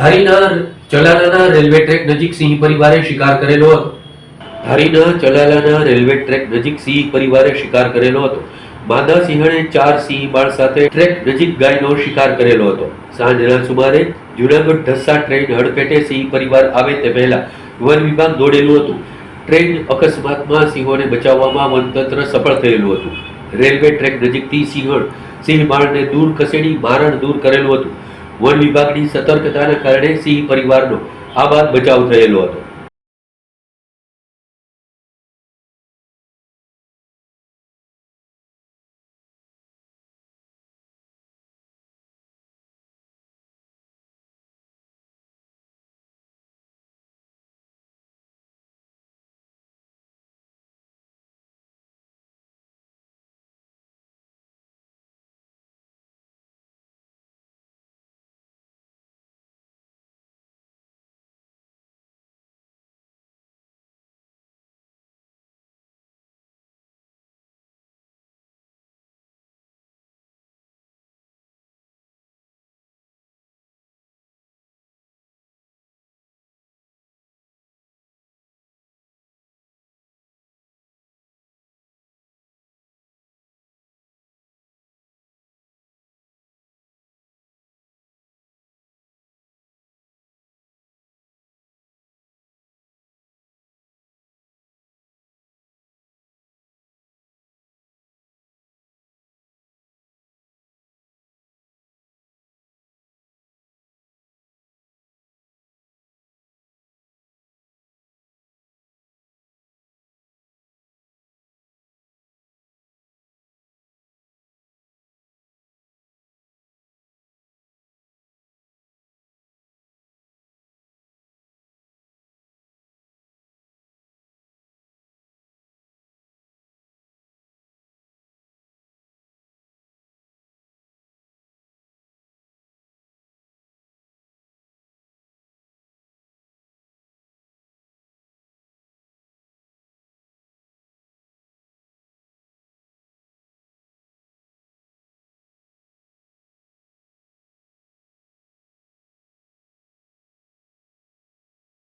ધારીના ચલાલાના railway track નજીક સિંહ પરિવારે શિકાર કરેલો હતો. ધારીના ચલાલાના રેલવે ટ્રેક નજીક સિંહ પરિવારે શિકાર કરેલો હતો. માદા સિંહણે ચાર સિંહ બાળ સાથે ટ્રેક નજીક ગાયનો શિકાર કરેલો હતો. સાંજના સુમારે જુનાગઢ ઢસા ટ્રેન હડફેટે સિંહ પરિવાર આવે તે પહેલા વન વિભાગ દોડેલું હતું. ટ્રેન અકસ્માતમાં સિંહોને બચાવવામાં વનતંત્ર સફળ થયેલું હતું. રેલવે ટ્રેક નજીકથી સિંહણ સિંહ બાળને દૂર ખસેડી મારણ દૂર કરેલું હતું. વન વિભાગની સતર્કતાના કારણે સિંહ પરિવારનો આ બાદ બચાવ થયેલો હતો.